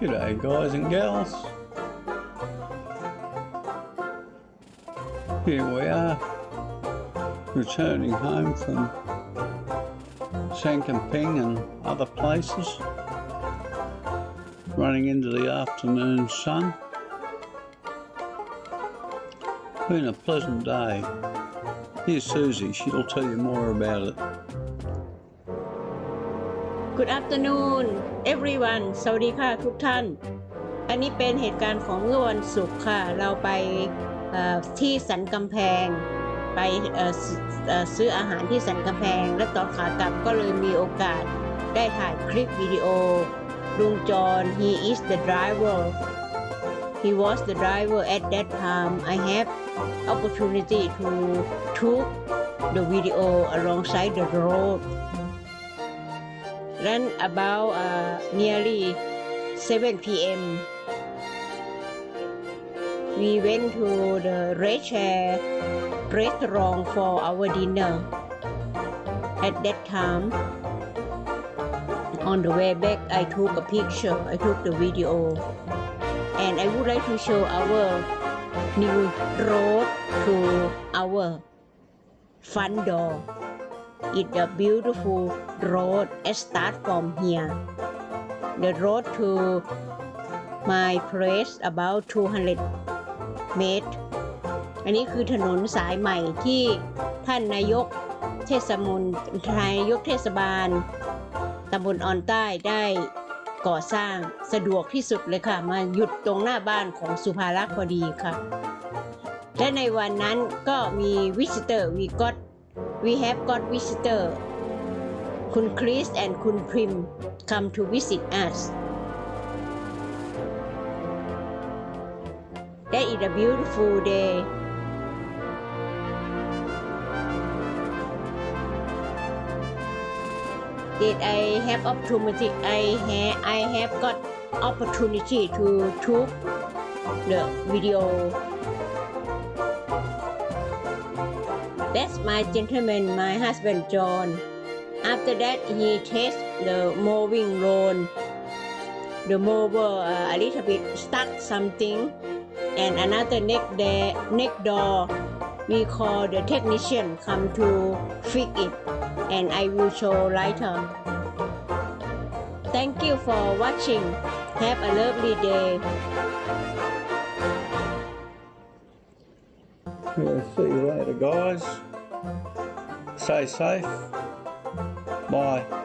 G'day, guys and gals. Here we are, returning home from Sankamping and other places, running into the afternoon sun. Been a pleasant day. Here's Susie, she'll tell you more about it. Good afternoon everyone สวัสดีค่ะทุกท่าน อันนี้เป็นเหตุการณ์ของเมื่อวันศุกร์ค่ะ เราไปที่สันกำแพง ไปซื้ออาหารที่สันกำแพง และตอนขากลับก็เลยมีโอกาสได้ถ่ายคลิปวิดีโอลุงจอน he is the driver he was the driver at that time I have opportunity to took the video alongside the road Then about uh, nearly 7 p.m. We went to the Red Chair restaurant for our dinner. At that time, on the way back, I took a picture, I took the video, and I would like to show our new road to our front door. It's a beautiful road. I start from here. The road to my place about 200 mt อันนี้คือถนนสายใหม่ที่ท่านนายกเทศมนนายกเทศบาลตำบลออนใต้ได้ก่อสร้างสะดวกที่สุดเลยค่ะ มาหยุดตรงหน้าบ้านของสุภารักษ์พอดีค่ะ และในวันนั้นก็มีวิสิเตอร์ we got We have got visitor. Kun Chris and Kun Prim come to visit us. That is a beautiful day. Did I have opportunity? I have I have got opportunity to took the video That's my gentleman, my husband John. After that, he test the mowing loan. The mower uh, a little bit stuck something, and another neck there, neck door. We call the technician come to fix it, and I will show later. Thank you for watching. Have a lovely day. Yeah, see you later, guys. Stay safe. Bye.